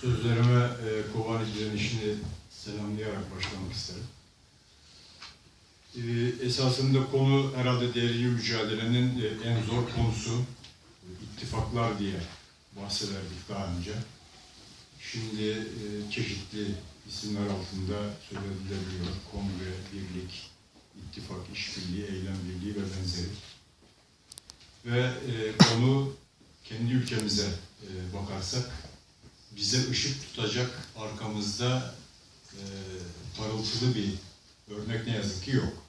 Sözlerime e, Kobani direnişini selamlayarak başlamak isterim. E, esasında konu herhalde değerli mücadelenin e, en zor konusu. E, ittifaklar diye bahsederdik daha önce. Şimdi e, çeşitli isimler altında söylenebiliyor. Kongre, birlik, ittifak, işbirliği, eylem birliği ve benzeri. Ve e, konu kendi ülkemize e, bakarsak bize ışık tutacak arkamızda e, parıltılı bir örnek ne yazık ki yok.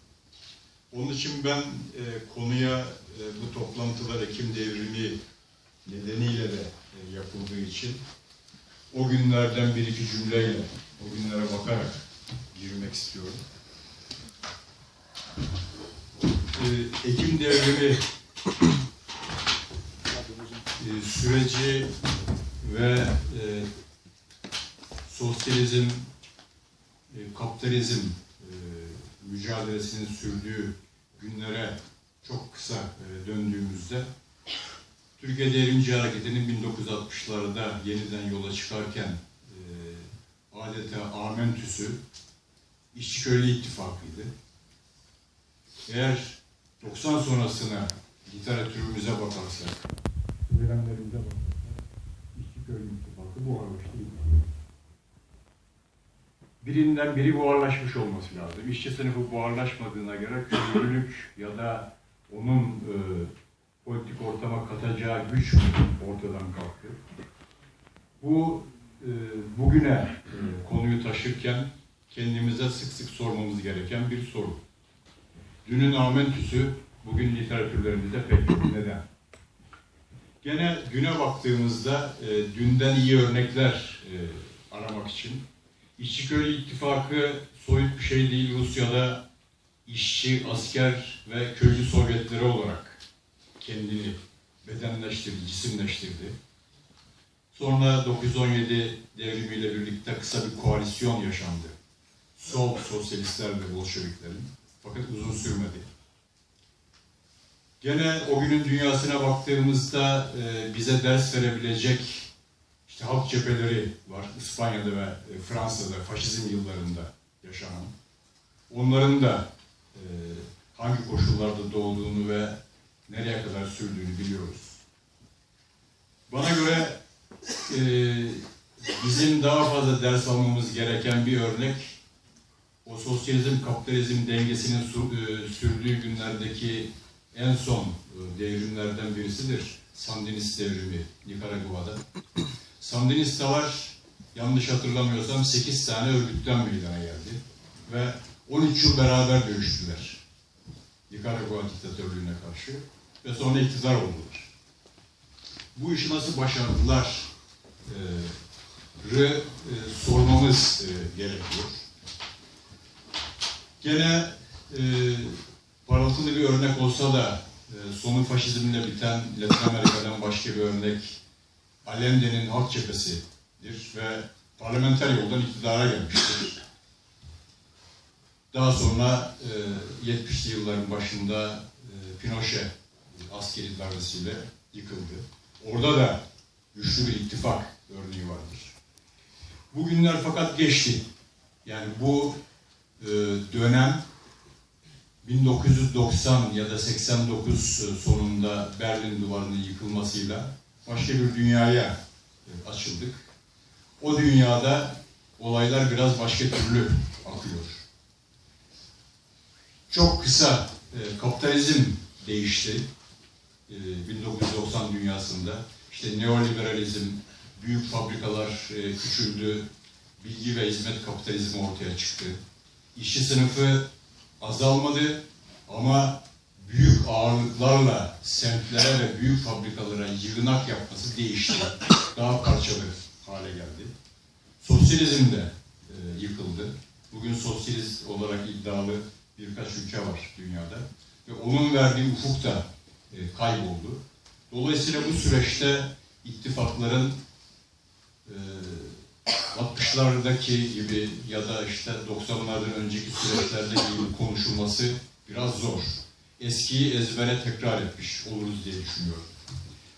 Onun için ben e, konuya e, bu toplantılar Ekim devrimi nedeniyle de e, yapıldığı için o günlerden bir iki cümleyle, o günlere bakarak girmek istiyorum. E, Ekim devrimi e, süreci ve e, sosyalizm, e, kapitalizm e, mücadelesinin sürdüğü günlere çok kısa e, döndüğümüzde Türkiye Devrimci Hareketi'nin 1960'larda yeniden yola çıkarken e, adeta amentüsü İşçi Köylü İttifakı'ydı. Eğer 90 sonrasına literatürümüze bakarsak, söylemlerimize bakarsak, İşçi Köylü İttifakı buharlaştı. Birinden biri buharlaşmış olması lazım. İşçi sınıfı buharlaşmadığına göre köylülük ya da onun e, politik ortama katacağı güç ortadan kalktı. Bu e, bugüne e, konuyu taşırken kendimize sık sık sormamız gereken bir soru. Dünün amentüsü bugün literatürlerimizde pek yok. Neden? Gene düne baktığımızda e, dünden iyi örnekler e, aramak için İşçi Köylü İttifakı soyut bir şey değil. Rusya'da işçi, asker ve köylü Sovyetleri olarak kendini bedenleştirdi, cisimleştirdi. Sonra 917 devrimiyle birlikte kısa bir koalisyon yaşandı. Sol sosyalistler ve Bolşeviklerin. Fakat uzun sürmedi. Gene o günün dünyasına baktığımızda e, bize ders verebilecek işte halk cepheleri var. İspanya'da ve e, Fransa'da faşizm yıllarında yaşanan. Onların da e, hangi koşullarda doğduğunu ve nereye kadar sürdüğünü biliyoruz. Bana göre e, bizim daha fazla ders almamız gereken bir örnek o sosyalizm kapitalizm dengesinin e, sürdüğü günlerdeki en son e, devrimlerden birisidir. Sandinist devrimi Nikaragua'da. Sandinist savaş yanlış hatırlamıyorsam 8 tane örgütten meydana geldi ve 13 yıl beraber dövüştüler. Nikaragua diktatörlüğüne karşı ve sonra iktidar oldular. Bu işi nasıl başardılar e, e, sormamız e, gerekiyor. Gene e, parıltılı bir örnek olsa da e, sonu faşizmle biten Latin Amerika'dan başka bir örnek Allende'nin halk cephesidir ve parlamenter yoldan iktidara gelmiştir. Daha sonra e, 70'li yılların başında e, Pinochet askeri darbesiyle yıkıldı. Orada da güçlü bir ittifak örneği vardır. Bugünler fakat geçti. Yani bu e, dönem 1990 ya da 89 sonunda Berlin Duvarı'nın yıkılmasıyla başka bir dünyaya açıldık. O dünyada olaylar biraz başka türlü akıyor. Çok kısa e, kapitalizm değişti e, 1990 dünyasında. İşte neoliberalizm, büyük fabrikalar e, küçüldü, bilgi ve hizmet kapitalizmi ortaya çıktı. İşçi sınıfı azalmadı ama ağırlıklarla semtlere ve büyük fabrikalara yığınak yapması değişti. Daha parçalı hale geldi. Sosyalizm de e, yıkıldı. Bugün sosyalist olarak iddialı birkaç ülke var dünyada. Ve onun verdiği ufuk da e, kayboldu. Dolayısıyla bu süreçte ittifakların e, 60'lardaki gibi ya da işte 90'lardan önceki süreçlerde gibi konuşulması biraz zor. Eskiyi ezbere tekrar etmiş oluruz diye düşünüyorum.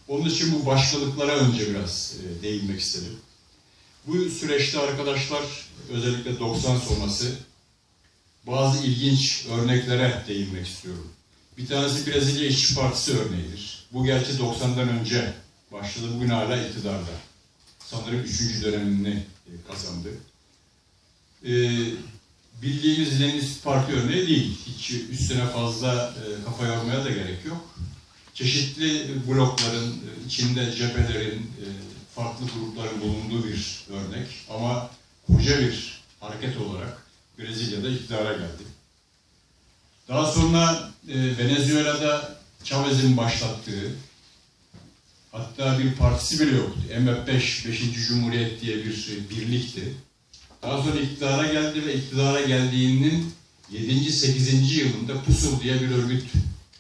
Onun için bu başkalıklara önce biraz e, değinmek istedim. Bu süreçte arkadaşlar özellikle 90 sonrası bazı ilginç örneklere değinmek istiyorum. Bir tanesi Brezilya İşçi Partisi örneğidir. Bu gerçi 90'dan önce başladı, bugün hala iktidarda. Sanırım üçüncü dönemini e, kazandı. Ee, bildiğimiz Leninist Parti örneği değil. Hiç üstüne fazla e, kafa yormaya da gerek yok. Çeşitli blokların, e, içinde cephelerin, e, farklı grupların bulunduğu bir örnek. Ama koca bir hareket olarak Brezilya'da iktidara geldi. Daha sonra e, Venezuela'da Chavez'in başlattığı, hatta bir partisi bile yoktu. MF5, 5. Cumhuriyet diye bir e, birlikti. Daha sonra iktidara geldi ve iktidara geldiğinin 7. 8. yılında PUSUL diye bir örgüt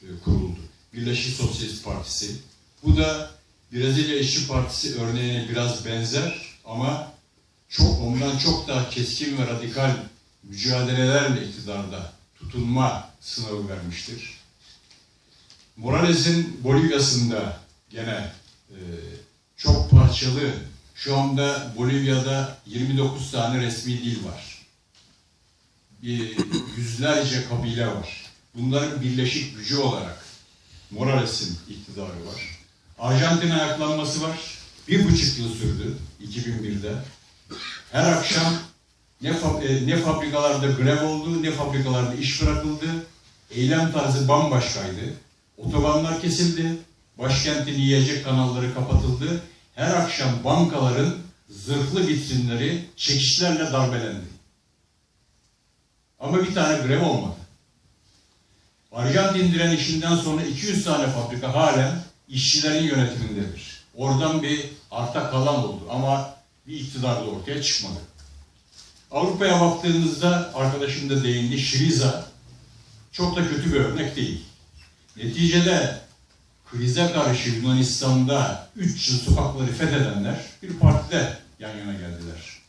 e, kuruldu. Birleşik Sosyalist Partisi. Bu da Brezilya İşçi Partisi örneğine biraz benzer ama çok ondan çok daha keskin ve radikal mücadelelerle iktidarda tutunma sınavı vermiştir. Morales'in Bolivya'sında gene e, çok parçalı, şu anda Bolivya'da 29 tane resmi dil var. Bir, yüzlerce kabile var. Bunların birleşik gücü olarak Morales'in iktidarı var. Arjantin ayaklanması var. Bir buçuk yıl sürdü 2001'de. Her akşam ne, fab- e, ne fabrikalarda grev oldu, ne fabrikalarda iş bırakıldı. Eylem tarzı bambaşkaydı. Otobanlar kesildi. Başkentin yiyecek kanalları kapatıldı. Her akşam bankaların zırhlı vitrinleri çekişlerle darbelendi. Ama bir tane grev olmadı. Arjantin direnişinden sonra 200 tane fabrika halen işçilerin yönetimindedir. Oradan bir arta kalan oldu ama bir iktidar da ortaya çıkmadı. Avrupa'ya baktığımızda arkadaşım da değindi Şiriza çok da kötü bir örnek değil. Neticede krize karşı Yunanistan'da 3 yıl sokakları fethedenler bir partide yan yana geldiler.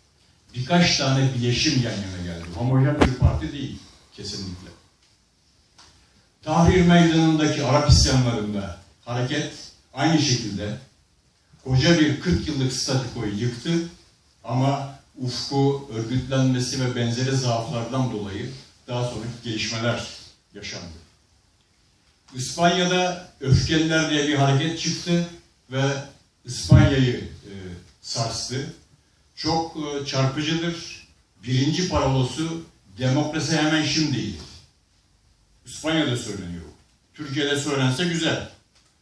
Birkaç tane bileşim yan yana geldi. Homojen bir parti değil kesinlikle. Tahrir Meydanı'ndaki Arap isyanlarında hareket aynı şekilde koca bir 40 yıllık statikoyu yıktı ama ufku, örgütlenmesi ve benzeri zaaflardan dolayı daha sonra gelişmeler yaşandı. İspanya'da Öfkeliler diye bir hareket çıktı ve İspanya'yı e, sarstı. Çok e, çarpıcıdır. Birinci parolosu demokrasi hemen şimdiydi. İspanya'da söyleniyor. Türkiye'de söylense güzel.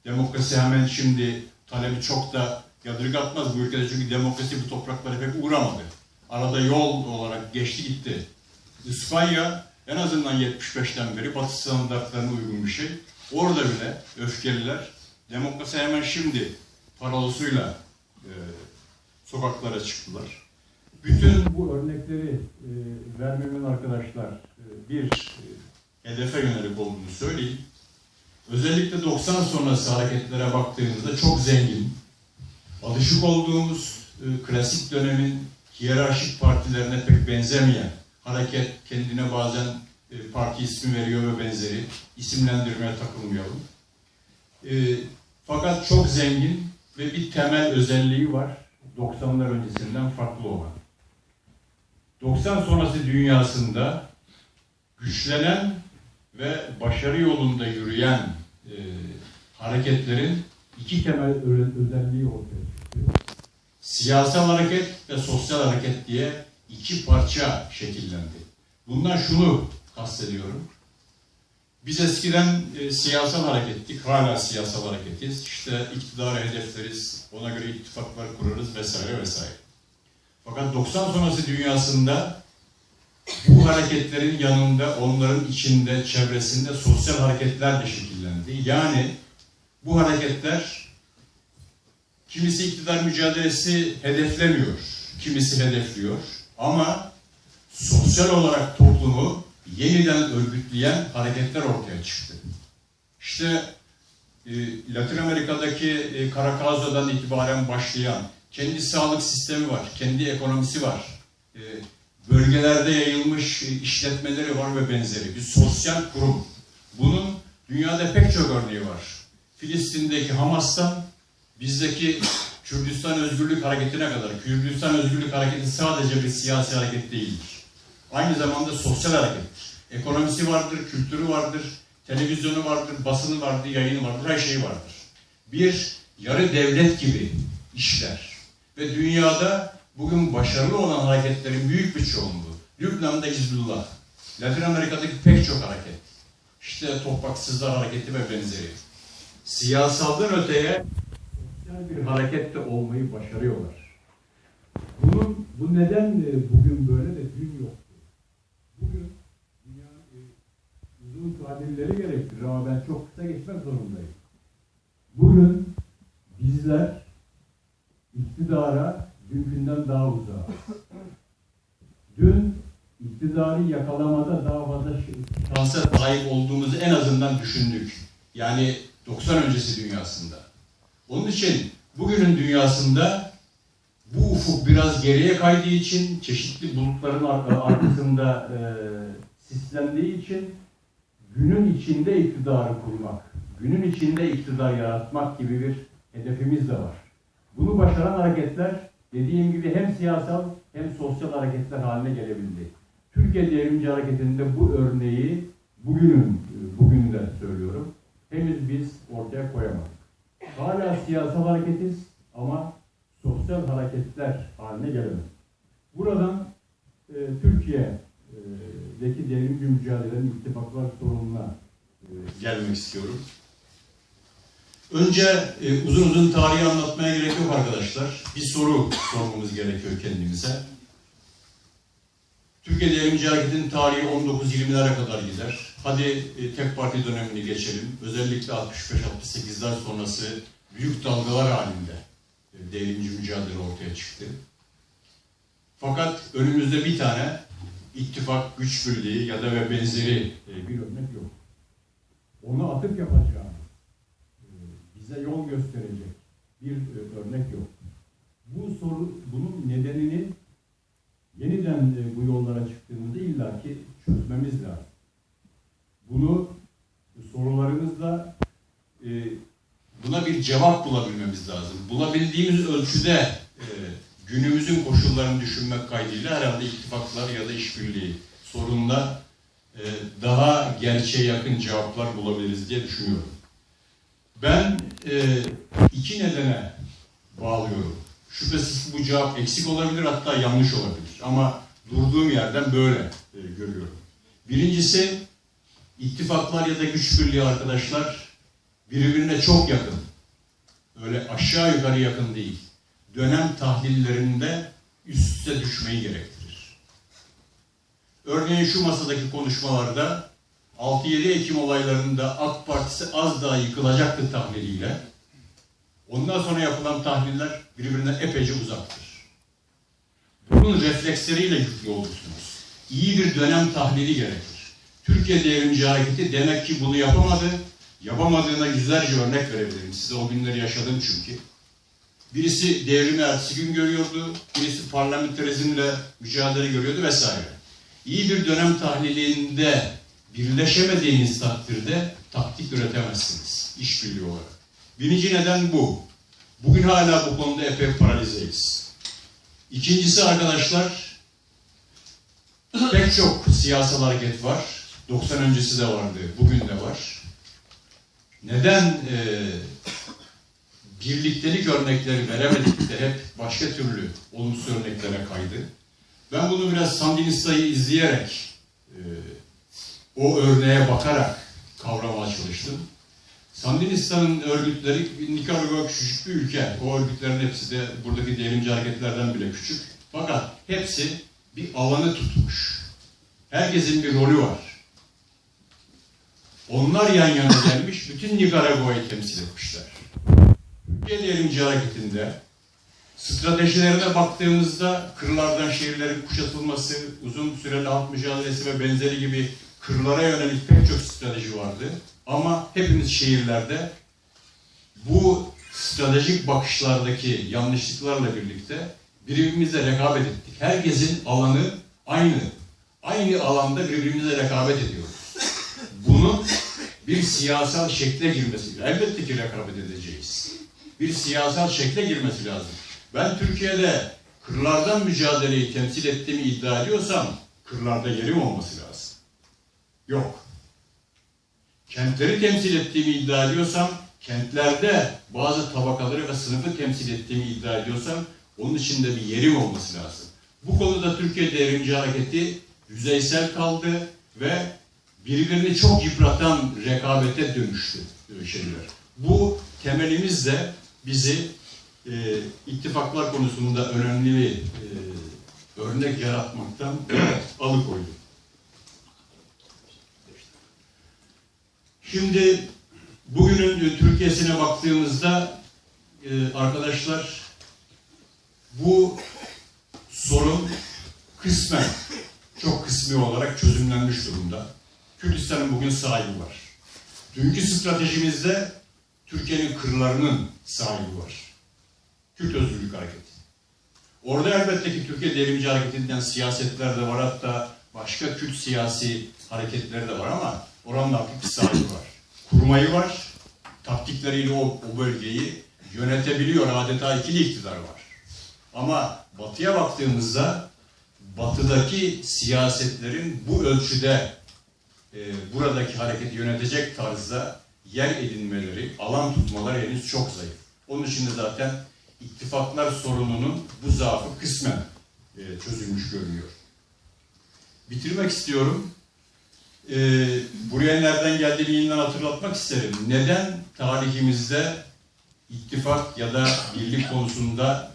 Demokrasi hemen şimdi talebi çok da yadırgatmaz bu ülkede çünkü demokrasi bu topraklara pek uğramadı. Arada yol olarak geçti gitti. İspanya en azından 75'ten beri Batı standartlarına uygun bir şey. Orada bile öfkeliler demokrasi hemen şimdi parolosuyla e, sokaklara çıktılar. Bütün bu örnekleri e, vermemin arkadaşlar e, bir e, hedefe yönelik olduğunu söyleyeyim. Özellikle 90 sonrası hareketlere baktığımızda çok zengin, alışık olduğumuz e, klasik dönemin hiyerarşik partilerine pek benzemeyen hareket kendine bazen parti ismi veriyor ve benzeri isimlendirmeye takılmayalım. E, fakat çok zengin ve bir temel özelliği var 90'lar öncesinden farklı olan. 90 sonrası dünyasında güçlenen ve başarı yolunda yürüyen e, hareketlerin iki temel özelliği ortaya çıktı. Siyasal hareket ve sosyal hareket diye iki parça şekillendi. Bundan şunu kastediyorum. Biz eskiden e, siyasal harekettik, hala siyasal hareketiz. İşte iktidarı hedefleriz, ona göre ittifaklar kurarız vesaire vesaire. Fakat 90 sonrası dünyasında bu hareketlerin yanında, onların içinde, çevresinde sosyal hareketler de şekillendi. Yani bu hareketler kimisi iktidar mücadelesi hedeflemiyor, kimisi hedefliyor. Ama sosyal olarak toplumu yeniden örgütleyen hareketler ortaya çıktı. İşte e, Latin Amerika'daki e, Caracazo'dan itibaren başlayan kendi sağlık sistemi var, kendi ekonomisi var. E, bölgelerde yayılmış e, işletmeleri var ve benzeri. Bir sosyal kurum. Bunun dünyada pek çok örneği var. Filistin'deki Hamas'tan bizdeki Kürdistan Özgürlük Hareketi'ne kadar, Kürdistan Özgürlük Hareketi sadece bir siyasi hareket değildir. Aynı zamanda sosyal harekettir. Ekonomisi vardır, kültürü vardır, televizyonu vardır, basını vardır, yayını vardır, her şeyi vardır. Bir yarı devlet gibi işler. Ve dünyada bugün başarılı olan hareketlerin büyük bir çoğunluğu. Lübnan'da Hizbullah, Latin Amerika'daki pek çok hareket, işte Topraksızlar Hareketi ve benzeri. Siyasaldan öteye sosyal bir harekette olmayı başarıyorlar. Bunun, bu neden e, bugün böyle de dün yoktu. Bugün dünya e, uzun tahlilleri gerektirir ama ben çok kısa geçmek zorundayım. Bugün bizler iktidara dünkünden daha uzak. Dün iktidarı yakalamada daha fazla şansa sahip olduğumuzu en azından düşündük. Yani 90 öncesi dünyasında. Onun için bugünün dünyasında bu ufuk biraz geriye kaydığı için, çeşitli bulutların ar- arkasında e, sislendiği için günün içinde iktidarı kurmak, günün içinde iktidar yaratmak gibi bir hedefimiz de var. Bunu başaran hareketler dediğim gibi hem siyasal hem sosyal hareketler haline gelebildi. Türkiye Devrimci Hareketi'nde bu örneği bugünün, bugün de söylüyorum, henüz biz ortaya koyamadık. Hala siyasal hareketiz ama sosyal hareketler haline gelemedik. Buradan e, Türkiye'deki devrimci mücadelenin ittifaklar sorununa e, gelmek istiyorum. Önce e, uzun uzun tarihi anlatmaya gerek yok arkadaşlar. Bir soru sormamız gerekiyor kendimize. Türkiye Devrimci Hareketi'nin tarihi 19-20'lere kadar gider. Hadi e, tek parti dönemini geçelim. Özellikle 65-68'ler sonrası büyük dalgalar halinde e, devrimci mücadele ortaya çıktı. Fakat önümüzde bir tane ittifak, güç birliği ya da ve benzeri e, bir örnek yok. Onu atıp yapacağım e, bize yol gösterecek bir e, örnek yok. Bu soru, bunun nedenini yeniden bu yollara çıktığımızda illaki çözmemiz lazım. Bunu sorularımızla buna bir cevap bulabilmemiz lazım. Bulabildiğimiz ölçüde günümüzün koşullarını düşünmek kaydıyla herhalde ittifaklar ya da işbirliği sorunla e, daha gerçeğe yakın cevaplar bulabiliriz diye düşünüyorum. Ben e, iki nedene bağlıyorum. Şüphesiz bu cevap eksik olabilir hatta yanlış olabilir. Ama durduğum yerden böyle e, görüyorum. Birincisi ittifaklar ya da güç birliği arkadaşlar birbirine çok yakın. Öyle aşağı yukarı yakın değil. Dönem tahlillerinde üst üste düşmeyi gerektirir. Örneğin şu masadaki konuşmalarda 6-7 Ekim olaylarında AK Partisi az daha yıkılacaktı tahliliyle. Ondan sonra yapılan tahliller birbirine epeyce uzaktır. Bunun refleksleriyle yüklü olursunuz. İyi bir dönem tahlili gerekir. Türkiye Devrimci Hareketi demek ki bunu yapamadı. Yapamadığına yüzlerce örnek verebilirim. Size o günleri yaşadım çünkü. Birisi devrimi ertesi gün görüyordu, birisi parlamenterizmle mücadele görüyordu vesaire. İyi bir dönem tahlilinde birleşemediğiniz takdirde taktik üretemezsiniz işbirliği olarak. Birinci neden bu. Bugün hala bu konuda epey paralizeyiz. İkincisi arkadaşlar, pek çok siyasal hareket var. 90 öncesi de vardı, bugün de var. Neden e, birliktelik örnekleri veremedik de hep başka türlü olumsuz örneklere kaydı? Ben bunu biraz Sandinista'yı izleyerek, e, o örneğe bakarak kavramaya çalıştım. Sandinista'nın örgütleri, Nikaragua küçük bir ülke. O örgütlerin hepsi de buradaki devrimci hareketlerden bile küçük. Fakat hepsi bir alanı tutmuş. Herkesin bir rolü var. Onlar yan yana gelmiş, bütün Nikaragua'yı temsil etmişler. Türkiye Devrimci Hareketi'nde stratejilerine baktığımızda kırlardan şehirlerin kuşatılması, uzun süreli halk mücadelesi ve benzeri gibi kırlara yönelik pek çok strateji vardı. Ama hepimiz şehirlerde bu stratejik bakışlardaki yanlışlıklarla birlikte birbirimizle rekabet ettik. Herkesin alanı aynı. Aynı alanda birbirimize rekabet ediyoruz. Bunun bir siyasal şekle girmesi. Elbette ki rekabet edeceğiz. Bir siyasal şekle girmesi lazım. Ben Türkiye'de kırlardan mücadeleyi temsil ettiğimi iddia ediyorsam kırlarda yerim olması lazım. Yok. Kentleri temsil ettiğimi iddia ediyorsam kentlerde bazı tabakaları ve sınıfı temsil ettiğimi iddia ediyorsam onun içinde bir yerim olması lazım. Bu konuda Türkiye Devrimci Hareketi yüzeysel kaldı ve birbirini çok yıpratan rekabete dönüştü şeyler. Bu temelimiz de bizi e, ittifaklar konusunda önemli bir e, örnek yaratmaktan alıkoydu. Şimdi bugünün Türkiye'sine baktığımızda e, arkadaşlar bu sorun kısmen çok kısmi olarak çözümlenmiş durumda. Kürdistan'ın bugün sahibi var. Dünkü stratejimizde Türkiye'nin kırlarının sahibi var. Kürt Özgürlük Hareketi. Orada elbette ki Türkiye Devrimci Hareketi'nden siyasetler de var hatta başka Kürt siyasi hareketleri de var ama oranın artık bir sahibi var. Kurmayı var, taktikleriyle o, o bölgeyi yönetebiliyor. Adeta ikili iktidar var. Ama batıya baktığımızda batıdaki siyasetlerin bu ölçüde e, buradaki hareketi yönetecek tarzda yer edinmeleri, alan tutmaları henüz çok zayıf. Onun için de zaten ittifaklar sorununun bu zaafı kısmen e, çözülmüş görünüyor. Bitirmek istiyorum. E, buraya nereden geldiğini yeniden hatırlatmak isterim. Neden tarihimizde ittifak ya da birlik konusunda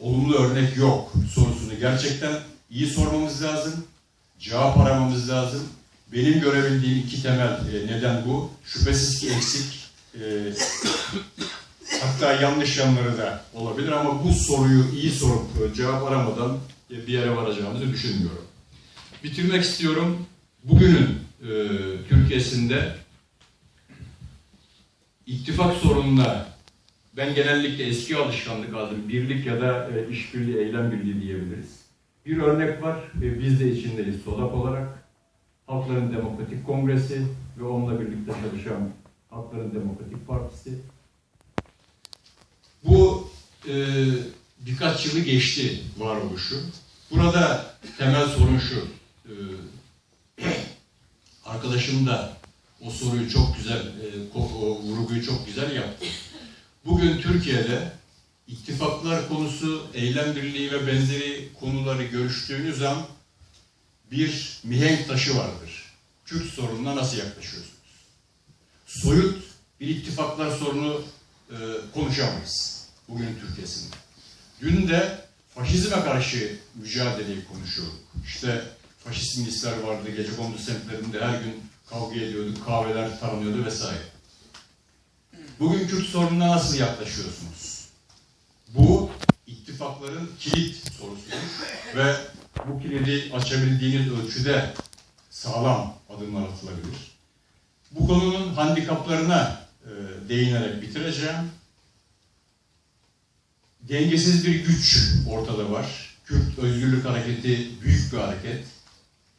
olumlu örnek yok sorusunu gerçekten iyi sormamız lazım. Cevap aramamız lazım. Benim görebildiğim iki temel e, neden bu. Şüphesiz ki eksik, e, hatta yanlış yanları da olabilir ama bu soruyu iyi sorup e, cevap aramadan bir yere varacağımızı düşünmüyorum. Bitirmek istiyorum. Bugünün Türkiye'sinde ittifak sorununa ben genellikle eski alışkanlık aldım. Birlik ya da işbirliği, eylem birliği diyebiliriz. Bir örnek var. Biz de içindeyiz SODAP olarak. Halkların Demokratik Kongresi ve onunla birlikte çalışan Halkların Demokratik Partisi. Bu e, birkaç yılı geçti varoluşu. Burada temel sorun şu. E, arkadaşım da o soruyu çok güzel, e, o vurguyu çok güzel yaptı. Bugün Türkiye'de ittifaklar konusu, eylem birliği ve benzeri konuları görüştüğünüz an bir mihenk taşı vardır. Kürt sorununa nasıl yaklaşıyorsunuz? Soyut bir ittifaklar sorunu e, konuşamayız bugün Türkiye'sinde. Dün de faşizme karşı mücadeleyi konuşuyorduk. İşte faşist milisler vardı, gece kondu semtlerinde her gün kavga ediyorduk, kahveler taranıyordu vesaire. Bugün Kürt sorununa nasıl yaklaşıyorsunuz? Bu ittifakların kilit sorusudur ve bu kilidi açabildiğiniz ölçüde sağlam adımlar atılabilir. Bu konunun handikaplarına e, değinerek bitireceğim. Dengesiz bir güç ortada var. Kürt Özgürlük Hareketi büyük bir hareket.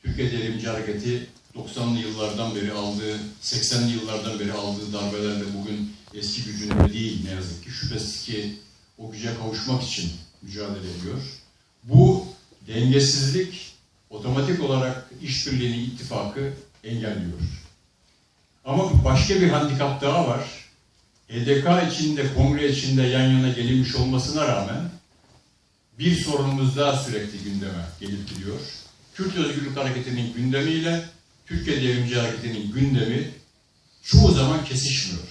Türkiye Devrimci Hareketi 90'lı yıllardan beri aldığı, 80'li yıllardan beri aldığı darbelerle bugün eski gücünde değil ne yazık ki. Şüphesiz ki o güce kavuşmak için mücadele ediyor. Bu dengesizlik otomatik olarak işbirliğini, ittifakı engelliyor. Ama başka bir handikap daha var. HDK içinde, kongre içinde yan yana gelinmiş olmasına rağmen bir sorunumuz daha sürekli gündeme gelip gidiyor. Kürt Özgürlük Hareketi'nin gündemiyle Türkiye Devrimci Hareketi'nin gündemi çoğu zaman kesişmiyor.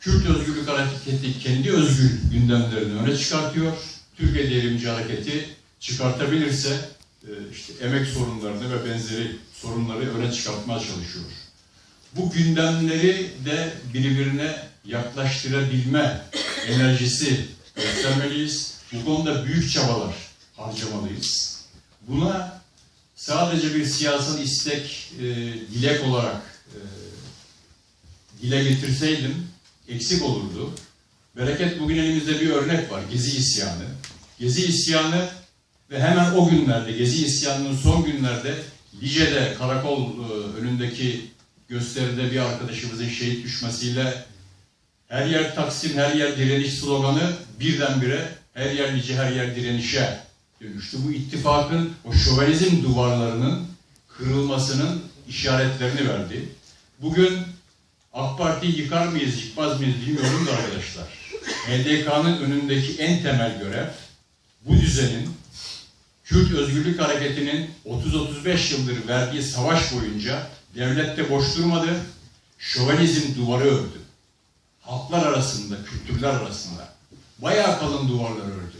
Kürt Özgürlük Hareketi kendi özgür gündemlerini öne çıkartıyor. Türkiye Devrimci Hareketi çıkartabilirse e, işte emek sorunlarını ve benzeri sorunları öne çıkartmaya çalışıyor. Bu gündemleri de birbirine yaklaştırabilme enerjisi göstermeliyiz. Bu konuda büyük çabalar harcamalıyız. Buna sadece bir siyasal istek, e, dilek olarak e, dile getirseydim eksik olurdu. Bereket bugün elimizde bir örnek var. Gezi isyanı. Gezi isyanı ve hemen o günlerde, Gezi isyanının son günlerde Lice'de karakol e, önündeki gösteride bir arkadaşımızın şehit düşmesiyle Her yer Taksim, her yer direniş sloganı birdenbire her yer nice, her yer direnişe dönüştü. Bu ittifakın o şövenizm duvarlarının kırılmasının işaretlerini verdi. Bugün AK Parti'yi yıkar mıyız, yıkmaz mıyız bilmiyorum da arkadaşlar. HDK'nın önündeki en temel görev bu düzenin Kürt Özgürlük Hareketi'nin 30-35 yıldır verdiği savaş boyunca devlette boş durmadı, şövenizm duvarı ördü. Halklar arasında, kültürler arasında. Bayağı kalın duvarlar ördü.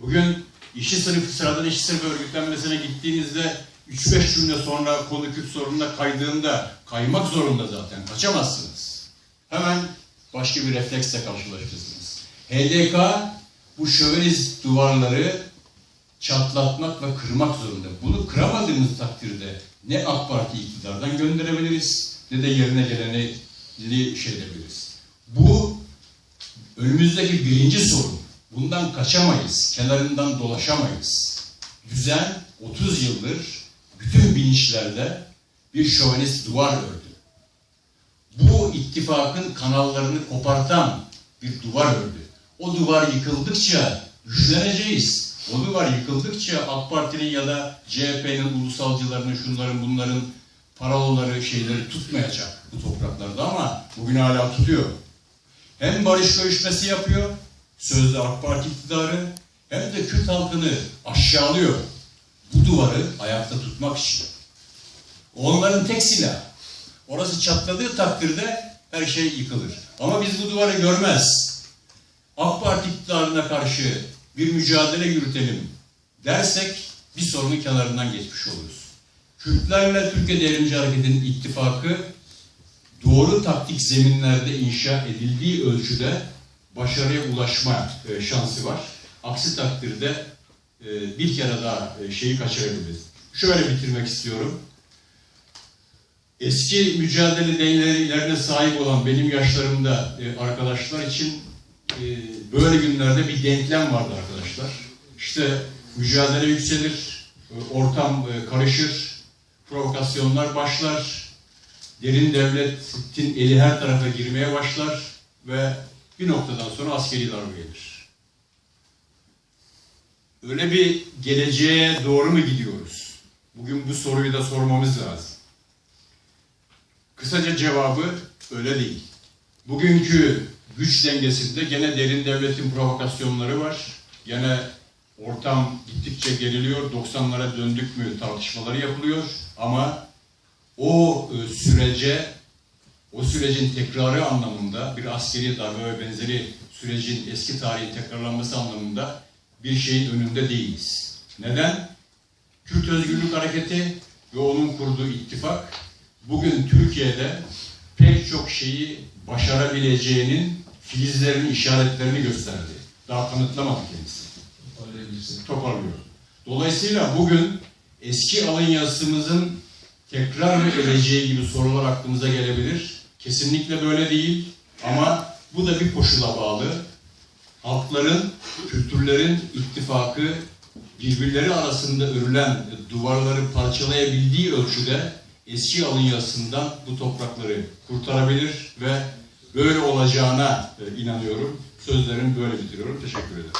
Bugün işçi sınıfı, sıradan işçi sınıfı örgütlenmesine gittiğinizde 3-5 cümle sonra konu Kürt sorununa kaydığında kaymak zorunda zaten. Kaçamazsınız. Hemen başka bir refleksle karşılaşırsınız. HDK bu şövenist duvarları çatlatmak ve kırmak zorunda. Bunu kıramadığımız takdirde ne AK Parti iktidardan gönderebiliriz ne de yerine geleni şey edebiliriz. Bu önümüzdeki birinci sorun. Bundan kaçamayız, kenarından dolaşamayız. Düzen 30 yıldır bütün bilinçlerde bir şövenist duvar ördü. Bu ittifakın kanallarını kopartan bir duvar ördü. O duvar yıkıldıkça güçleneceğiz. O duvar yıkıldıkça AK Parti'nin ya da CHP'nin ulusalcılarının, şunların bunların paraloları, şeyleri tutmayacak bu topraklarda ama bugün hala tutuyor. Hem barış görüşmesi yapıyor, sözde AK Parti iktidarı, hem de Kürt halkını aşağılıyor. Bu duvarı ayakta tutmak için. Onların tek silahı. Orası çatladığı takdirde her şey yıkılır. Ama biz bu duvarı görmez. AK Parti iktidarına karşı bir mücadele yürütelim dersek bir sorunun kenarından geçmiş oluruz. Kürtlerle Türkiye Devrimci Hareketi'nin ittifakı doğru taktik zeminlerde inşa edildiği ölçüde başarıya ulaşma e, şansı var. Aksi takdirde e, bir kere daha e, şeyi kaçırabiliriz. Şöyle bitirmek istiyorum. Eski mücadele deneylerine sahip olan benim yaşlarımda arkadaşlar için böyle günlerde bir denklem vardı arkadaşlar. İşte mücadele yükselir, e, ortam e, karışır, provokasyonlar başlar, derin devletin eli her tarafa girmeye başlar ve bir noktadan sonra askeri darbe gelir. Öyle bir geleceğe doğru mu gidiyoruz? Bugün bu soruyu da sormamız lazım. Kısaca cevabı öyle değil. Bugünkü güç dengesinde gene derin devletin provokasyonları var. Gene ortam gittikçe geriliyor. 90'lara döndük mü tartışmaları yapılıyor. Ama o e, sürece, o sürecin tekrarı anlamında bir askeri darbe ve benzeri sürecin eski tarihin tekrarlanması anlamında bir şeyin önünde değiliz. Neden? Kürt Özgürlük Hareketi ve onun kurduğu ittifak bugün Türkiye'de pek çok şeyi başarabileceğinin filizlerini, işaretlerini gösterdi. Daha kanıtlamadı kendisi. Toparlıyor. Dolayısıyla bugün eski alın yazısımızın tekrar mı edeceği gibi sorular aklımıza gelebilir. Kesinlikle böyle değil ama bu da bir koşula bağlı. Halkların, kültürlerin ittifakı birbirleri arasında örülen duvarları parçalayabildiği ölçüde eski alın yazısından bu toprakları kurtarabilir ve böyle olacağına e, inanıyorum. Sözlerimi böyle bitiriyorum. Teşekkür ederim.